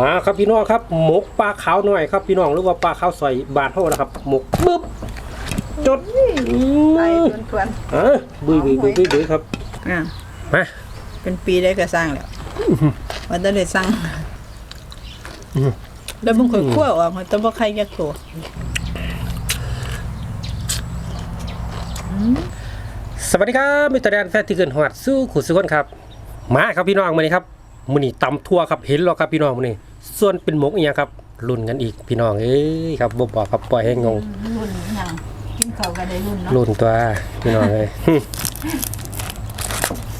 มาครับพี่น้องครับหมกปลาขาวหน่อยครับพี่น้องหรือว่าปลาขาวใส่บาทเท่านะครับหมกปึ๊บจดอืไปมทวนอะบุยบุยบุยบุยบุยครับๆอะมาเป็นปีได้ก็สร้างแล้ววันนั้นได้สร้างอืมแล้วมึงค่อยคั่วออกมันต้องบ่ใครยักตัวสวัสดีครับมิสเตอร์แดนแฟนที่เกินหอดสู้ขุดสุกคนครับ มาครับพี่น้องมื้อนี้ครับมื้อนี้ตำทั่วครับเห็นแล้วครับพี่น้องมื้อนี้ ส่วนเป็นหมกอีหยังครับลุ้นกันอีกพี่น้องเอ้ยครับบ่บอกครับปล่อยให้งงรุ่นยังกินข้าวก็ได้รุ่นเนาะรุ่นตัวพี่น้องเลย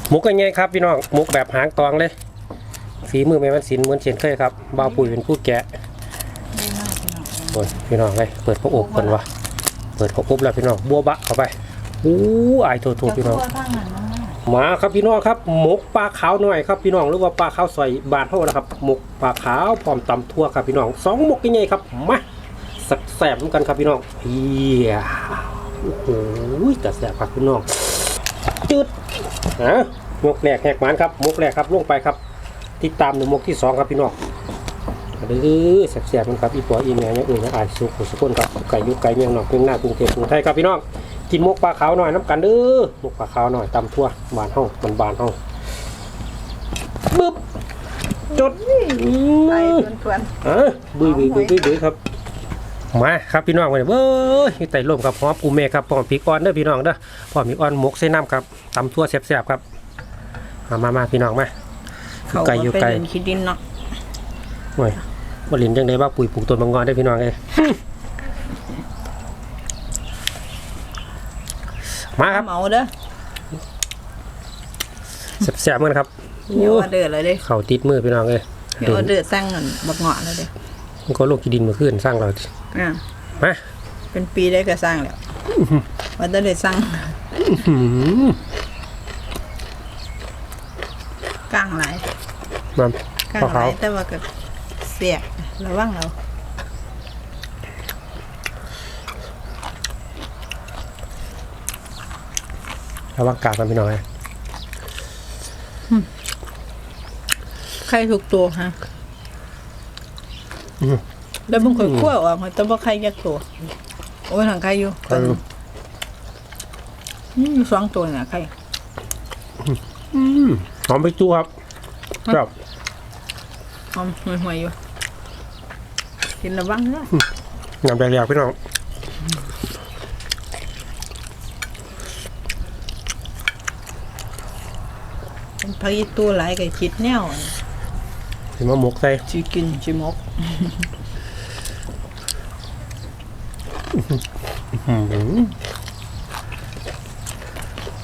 หมุกกันไงครับพี่น้องหมุกแบบหางตองเลยฝีมือแม่มันสินเหมือนเช่นเคยครับบ่าวปุ๋ยเป็นผู้แกะโอ้ยพี่น้องเลยเปิดพระอบกันวะเปิดพระอบแล้วพี่น้องบัวบะเข้าไปอู้อายโทษๆพี่น้องคั่วทางนั้นเนาะ มาครับพี่น้องครับหมกปลาขาวหน่อยครับพี่น้องหรือว่าปลาขาวใส่บาทเท่านะครับหมกปลาขาวพร้อมตำทั่วครับพี่น้องสองหมกยังไงครับมาสักแสบกันครับพี่น้องเฮียโอ้โหแต่แสบครับพี่น้องจืดนะหมกแรกแหกหมานครับหมกแรกครับลงไปครับ ติดตามในหมกที่สองครับพี่น้องเด้อแสบๆมันครับอีปัวอีแม่ยังอื่นยังอายสุขุสุขนครับไก่ยุกไก่เมียงหนอกเพียงหน้ากรุงเทพกรุงไทยครับพี่น้อง กินมกปลาขาวหน่อยน้ำกันเด้อมกปลาขาวหน่อยตำทั่วบานห้องมันบานห้องบึ๊บจดไปทวนอะบุยบุยบุยบุยบุยครับ มาครับพี่น้องมาเนี่ยเบ้ยไต่ลมครับหอมปูเมฆครับพร้อมพริกอ่อนเด้อพี่น้องเด้อพร้อมพริกอ่อนหมกเส้นน้ำครับตำทั่วแซ่บๆครับมามามาพี่น้องมาเขาไก่ก็อยู่ไกลเล่นขี้ดินเนาะ โอ้ยบรินจังได้บ้าปุ๋ยปลูกต้นบางงอนได้อพี่น้องเอ้ย มาครับ เมาเด้อแซ่บๆกันครับเดี๋ยวออเดอร์เลยเด้เข่าติดมือพี่น้องเอ้ยเดี๋ยวออเดอร์สร้างเงินบักเงาะเลยเด้มันก็ลงกีดินมาขึ้นสร้างเราอะมาเป็นปีได้ก็สร้างแล้ววันนั้นได้สร้างหืมกลางหลายมันกลางพอหเขาลายแต่ว่าก็เสียกระวังเรา ระวังกาดมันพี่น้องเอ้ยใครถูกตัวฮะแล้วมึงค่อยคั่วออกมันต้องบ่ใครยักตัวโอ้ยทางใครอยู่ใครอยู่นี่มีสองตัวน่ะใครอืมหอมไปจูครับครับหอมห่วยๆอยู่กินระวังเด้องามแรงๆพี่น้อง เป็น พายุตัวหลายก็คิดแนวเห็นมะมกใส่สิกินสิมก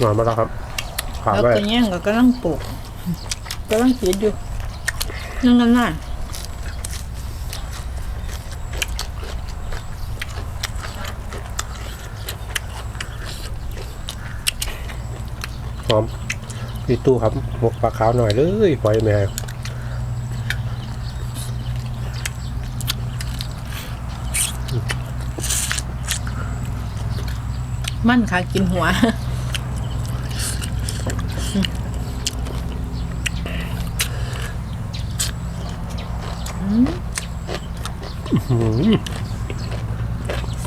นอนมาแล้วครับขาแล้วไปก็แย่งก็กำลังปลูกกำลังคิดอยู่นั่งกันน่ะหอม พี่ตู้ครับหมกปลาขาวหน่อยเลยปล่อยแม่มันค่ะกินหัว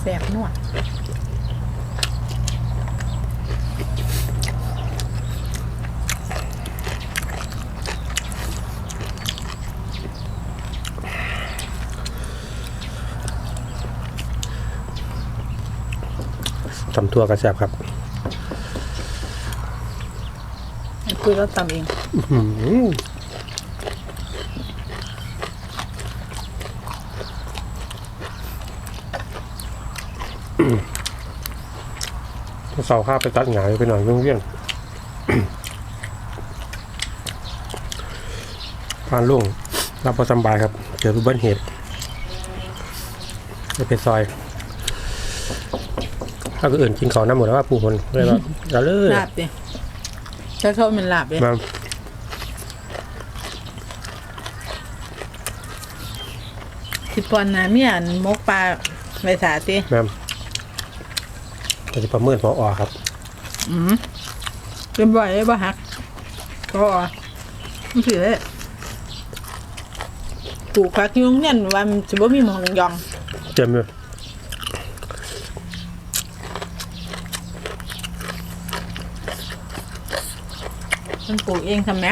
แสบนวด ทำทั่วกระแซบครับให้คุยแล้วตำเองอืมเสาข้าวไปตัดหงายไปหน่อยเรื่องเวียน พานลุงรับประสำบายครับเจอรูบันเหตุจะไปซอย ถ้าก็อื่นกินเขาวน้ำหมดแล้วว่าปูคนเลยว่าเอาเลยลาบดิถ้าเขาเป็นลาบดิมาสิปอนนะเมียนมกปลาไปสาติแม่มเราจะประเมินพออครับ อืมเป็นบ่อยเลยบ่ฮักก็มันสิเลยปลูกผักอยุ่โรงเนี่ยว่ามันจะบ่มีหมองยองเต็มเลย มันปลูกเองทำไหม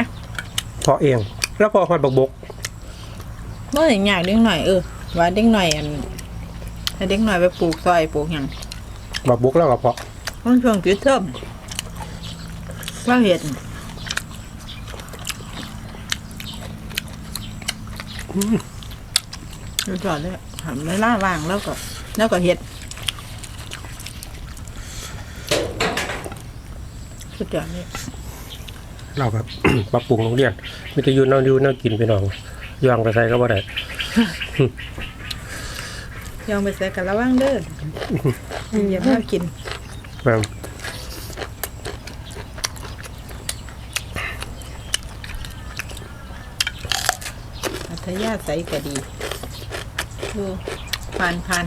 เพาะเอง แล้วพอหอดบักบกเมื่ออย่างอยากเด็กหน่อยเออว่าเด็กหน่อยอันให้เด็กหน่อยไปปลูกซอยปลูกหยังบักบกแล้วก็เพาะมันช่วงปิดเทอมว่าเห็ดสุดยอดเลยทำเวลาว่างแล้วก็ แล้วก็เห็ดสุดยอดเลย เราก็ ปรับปรุงโรงเรียนมีแต่อยู่แนวอยู่แนวกินพี่น้องย่างไปใส่ก็บ่ได้ยองไปใส่กันระว่างเด้ออย่ามากินแม่นอัธยาใสก็ดีดูผ่านผ่าน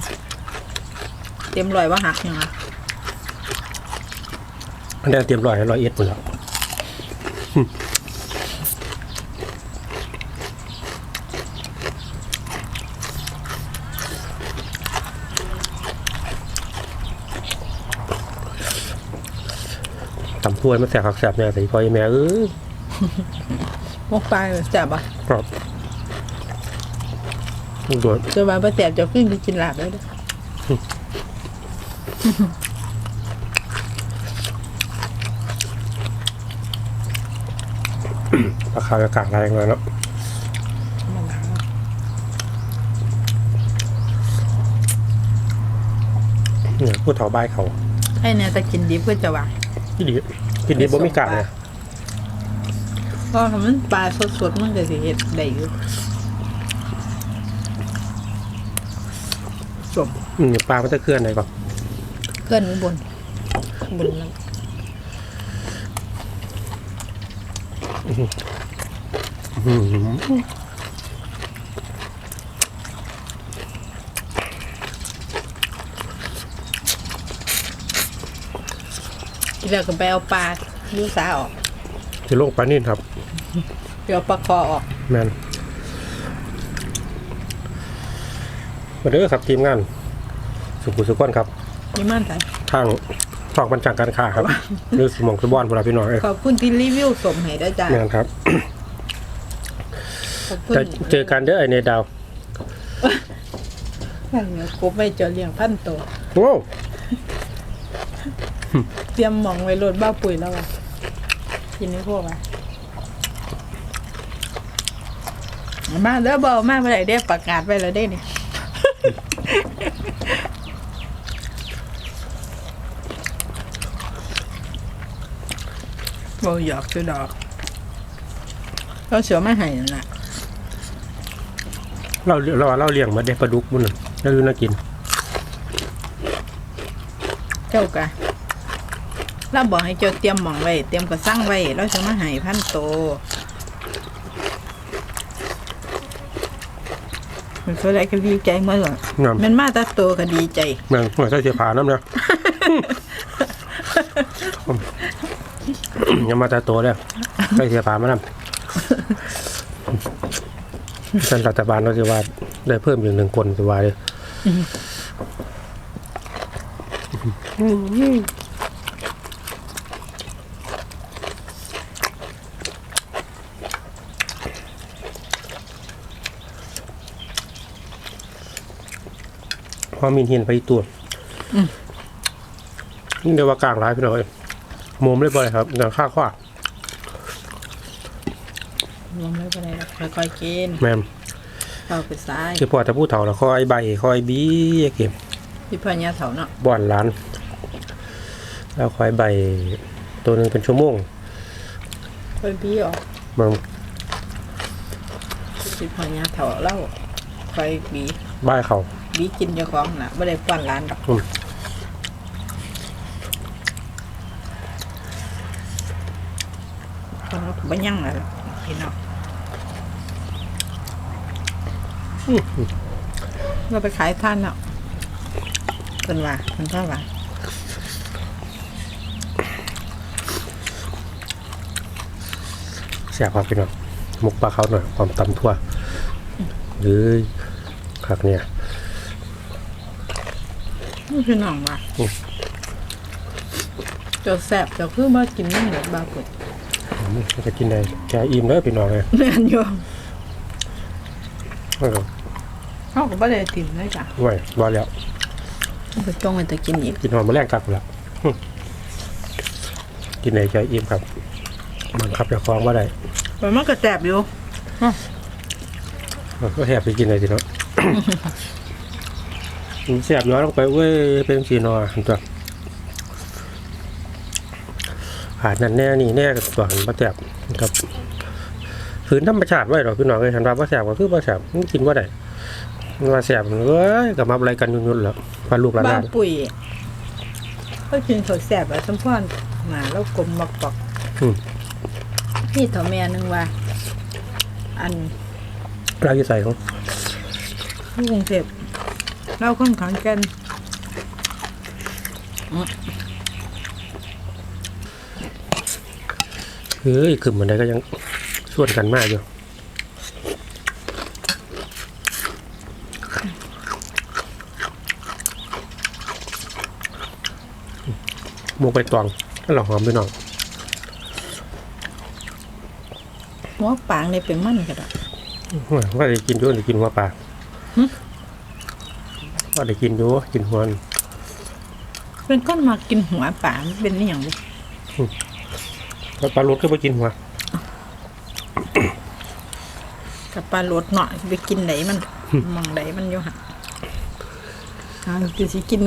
เต็มรอยว่าหักยังอะอันนี้เตรียมร้อยให้ร้อยเอ็ดหมดแล้ว ตำถ้วยมันแสบผักแสบเนี่ยใส่พอยแม่เออมกปลาแซ่บอะครับโดนจะว่าบ่แซ่บจะขึ้นไปกินลาบได้เด้อราคาจะกลางแรงเลยเนาะเนี่ยผู้เฒ่าบ้ายเขาให้เนี่ยจะกินดีเพื่อจะว่า ที่ดีที่ดีบ่มีกากเนี่ยเพราะถ้ามันปลาสดๆมันก็สิเฮ็ดได้อยู่สมอืมปลามันจะเคลื่อนไหนก่อนเกินอุบนบนนั้นอืม แรกก็ไปเอาปลาดูสาออกจะลงปลานิ่นครับ ไปเอาปลาคอออก แมนมาเด้อครับทีมงาน สุขุสุขคนครับ นี่มันไทยทางทองบัญชาการค้าครับหรือสมองสบอนพวกเราพี่น้องเอ้ยขอบคุณที่รีวิวสมให้ด้วยจ้าแมนครับ ขอบคุณจะเจอกันเด้อไอเนดาวกูไม่จะเลี้ยงพันตัวโอ้ เตรียมหมองไว้รถบ้าปุ๋ยแล้วอะกินให้พวกอะมาเด้อเบามาเมื่อไหร่ได้ประกาศไว้แล้วได้นี่บอหยอกคือดอกเราเสือมาให้นั่นแหละเราเราเราเลี้ยงมาได้ปลาดุกบุญงเราอยู่น่ากิน เจ้ากะ เราบอกให้เจ้าเตรียมหมองไว้ เตรียมกระสั่งไว้เราจะมาให้พันโตมันก็ได้ก็ดีใจเมื่อไหร่งามมันมาแตัโตก็ดีใจ แมงหัวใส่เสียผาน้ำเนาะยังมาแต่ตัวเลยใส่เสียผามาน้ำท่านรัฐบาลเราจะว่าได้เพิ่มอีกหนึ่งคนจะว่าเลย ความมีเหียนไปอีกตัวอืมนี่เรียกว่ากลางร้ายพี่น้อยมุมเรียบร้อยครับอย่างข้าขว้ารวมไม่เป็นไรหรอกค่อยๆกินแมมเข้าไปซ้ายคือพอจะพูดเถ่าแล้วคอยใบคอยบี้เก็บที่พ่อเนี่ยเถาเนาะบ่อนร้านแล้วคอยใบตัวหนึ่งเป็นชั่วโมงค่อยบี้ออกบางที่พ่อเนี่ยเถาเล่าค่อยบีบ้ายเขา บีกินเจ้าของน่ะไม่ได้ป้อนร้านดอกอืม คนก็บ่ยั่งแล้วพี่น้องเราไปขายท่านเนาะเป็นว่าเป็นเท่าไหร่เสียความพี่น้องหมกปลาเขาหน่อยความตำทั่วเลยคักเนี่ย นี่คือน้องว่ะอืม เจะแสบเจะคือมากินนั่นเหลือบาปุดอืมจะกินได้แกอิ่มเลยพี่น้องเลยแม่นอยู่เออเขาก็ไม่ได้ติ่มเลยจ้ะไว้รอแล้วไปจ้องมันจะกินอีกกินหอมมาแรงกลับแล้วหึกินได้แกอิ่มครับมันขับจะคล้องว่าได้แต่มันก็แสบอยู่เออก็แทบไปกินเลยทีเนาะ มันแสบย้อนลงไปเว้ยเป็นสีนอหันตัวขาดนั่นแน่นี่แน่กับตัวหันมาแสบกับฝืนธรรมชาติไว้หรอกพี่น้องเลยหันว่าบ่แสบก็คือบ่แสบมันกินว่าได้มันว่าแสบเอ้ยกับมาอะไรกันยุ่นๆแล้วพาลูกหลานบ้าหลานนปุ๋ยก็กินเขาวแสบอะสมพรหมาแล้วกลมมักปอกอืมนี่เถาแม่นึงว่า อันเราจะใส่ของที่กรุงเทพ เราค่อนข้างกันเฮ้ยขึ้นมันได้ก็ยังส่วนกันมากอยู่หมูไปตองถ้าเราหอมไปหน่อยหัวปางเลยเป็นมันก็ได้ว่าได้กินด้วยได้กินหัวปลาหึ ว่าได้กินด้วยกินหัวนี่เป็นก้อนมากินหัวป่ามันเป็นอหย่างบุแล้วปลาลดก็ไปกินหัวกับปลาโลดเนาะไปกินไหนมันมองไหนมันอยู่หันอ่าคือสิกิน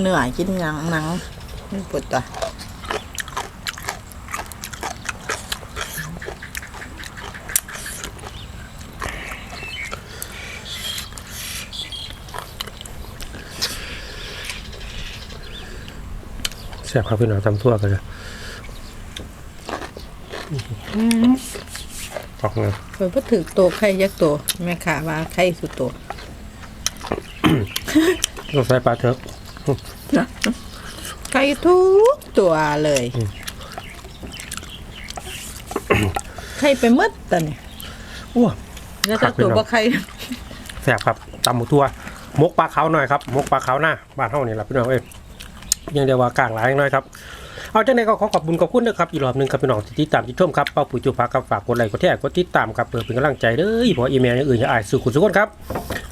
เนื้อกินหยังหนังมันปวดตัว แซ่บครับพี่น้องตำทั่วกันเลยออกเลยเคยพูดถึงโตไข่ยักษ์โตแม่ขาว่าไข่สุดโตต้องใส่ปลาเถอะไข่ทุกตัวเลยไข่ไปหมดตอนนี้อ้วแล้วถ้าตัวบ่ไข่แซ่บครับตำหมูทั่วมกปลาเขาหน่อยครับมกปลาเขาหน้าบ้านเท่านี่แหละพี่น้องเอ้ย ยังเดียวว่ากลางหลายหน่อยครับเอาจังไดก็ขอขอบคุณขอบคุณนะครับอีกรอบหนึงครับพี่น้องที่ติดตามที่ชมครับเป้าปุ๋ยจุภาครับฝากกดไลค์กดแชร์กดติดตามครับเพื่อเป็นกำลังใจเด้อเพราะอีเมลอย่างอื่นอย่าอายสู่คุณสุกคนครับ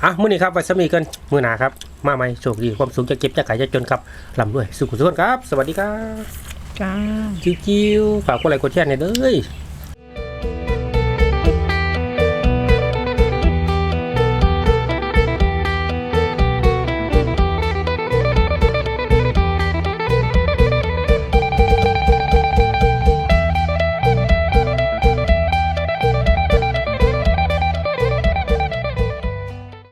อะมื้อนี้ครับไว้สมีกันมื้อหน้าครับมาใหม่โชคดีความสุขจะเก็บจะขายจะจนครับลำด้วยสู่คุณสุกคนครับ สวัสดีครับจ้าจิ้วๆฝากกดไลค์กดแชร์ในอยเด้อ